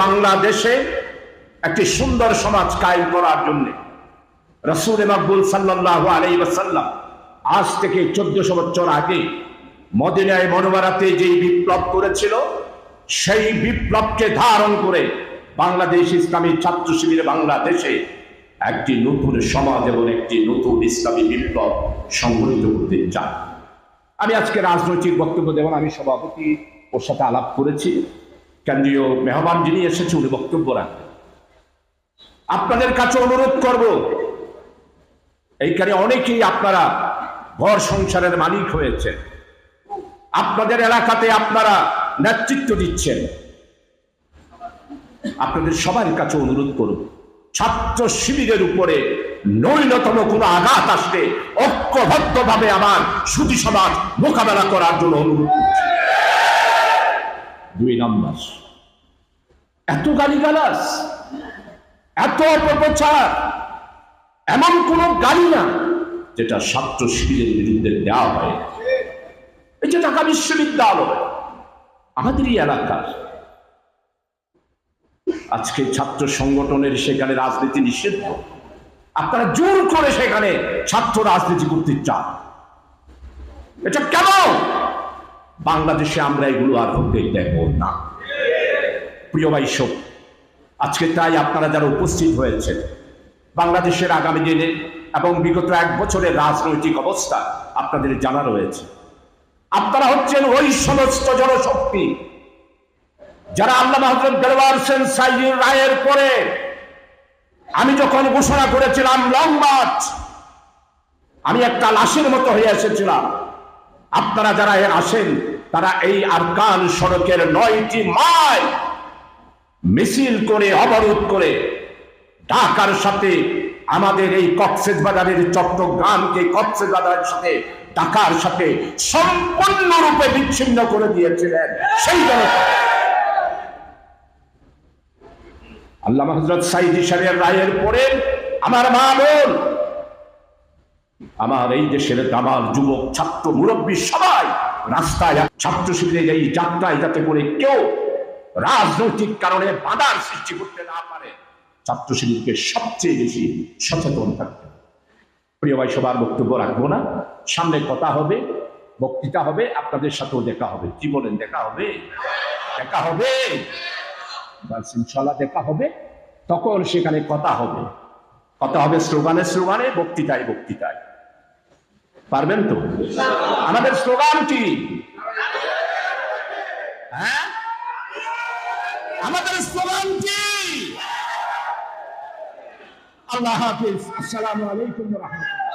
বাংলাদেশে একটি সুন্দর সমাজ কায়েম করার জন্য রসুল মকবুল সাল্লাহ আলাই ওয়াসাল্লাম আজ থেকে চোদ্দশো বছর আগে মদিনায় মনোবারাতে যেই বিপ্লব করেছিল, সেই বিপ্লবকে ধারণ করে বাংলাদেশ ইসলামী ছাত্র শিবিরে বাংলাদেশে একটি নতুন সমাজ এবং একটি নতুন ইসলামী বিপ্লব সংগঠিত করতে চান আমি আজকে রাজনৈতিক বক্তব্য দেব আমি সভাপতি ওর সাথে আলাপ করেছি। কেন্দ্রীয় মেহমান যিনি এসেছে উনি বক্তব্য রাখবেন। আপনাদের কাছে অনুরোধ করব, এইখানে অনেকেই আপনারা ঘর সংসারের মালিক হয়েছে আপনাদের এলাকাতে আপনারা নেতৃত্ব দিচ্ছেন। আপনাদের সবার কাছে অনুরোধ করব, ছাত্র শিবিরের উপরে নৈনতম কোনো আঘাত আসলে ঐক্যবদ্ধভাবে আমার সুদী সমাজ মোকাবেলা করার জন্য অনুরোধ করছি। দুই নম্বর। এত গালিগালাস এত অপপ্রচার, এমন কোন গালি না যেটা ছাত্র শিবিরের বিরুদ্ধে দেওয়া হয়। এই যে ঢাকা বিশ্ববিদ্যালয় আমাদেরই এলাকার, আজকে ছাত্র সংগঠনের সেখানে রাজনীতি নিষিদ্ধ। আপনারা জোর করে সেখানে ছাত্র রাজনীতি করতে চান। এটা কেন? বাংলাদেশে আমরা এগুলো আর হতে দেব না। প্রিয় সব আজকে তাই আপনারা যারা উপস্থিত হয়েছেন, বাংলাদেশের আগামী দিনে এবং বিগত এক বছরের রাজনৈতিক অবস্থা আপনাদের জানা রয়েছে। আপনারা হচ্ছেন ওই সমস্ত জনশক্তি যারা আল্লাহ হজরত দেওয়ার সেন সাইজির রায়ের পরে আমি যখন ঘোষণা করেছিলাম লং মার্চ আমি একটা লাশের মতো হয়ে এসেছিলাম। আপনারা যারা আসেন তারা এই আরকান সড়কের নয়টি মাইল মিছিল করে, অবরোধ করে ঢাকার সাথে আমাদের এই কক্সেস বাজারের চট্টগ্রামকে কক্সেস বাজারের সাথে, ঢাকার সাথে সম্পূর্ণরূপে বিচ্ছিন্ন করে দিয়েছিলেন সেই আল্লাহ হজরত সাইদি সাহেবের রায়ের পরে আমার মা বোন, আমার এই দেশের দামাল যুবক, ছাত্র, মুরব্বী সবাই রাস্তায় ছাত্র শিবিরের এই যাত্রায় যাতে করে কেউ রাজনৈতিক কারণে বাধার সৃষ্টি করতে না পারে ছাত্র শিবিরকে সবচেয়ে বেশি সচেতন থাকতে প্রিয় ভাই, সবার বক্তব্য রাখব না। সামনে কথা হবে, বক্তৃতা হবে, আপনাদের সাথেও দেখা হবে। কি বলেন, দেখা হবে? দেখা হবে। ইনশাল্লাহ দেখা হবে। তখন সেখানে কথা হবে। কথা হবে স্লোগানে স্লোগানে বক্তৃতায় বক্তৃতায়। পারবেন তো? আমাদের স্লোগান কি? হ্যাঁ? আমাদের স্লোগান কি? আল্লাহ হাফিজ। আসসালামু আলাইকুম রহমতুল্লাহ।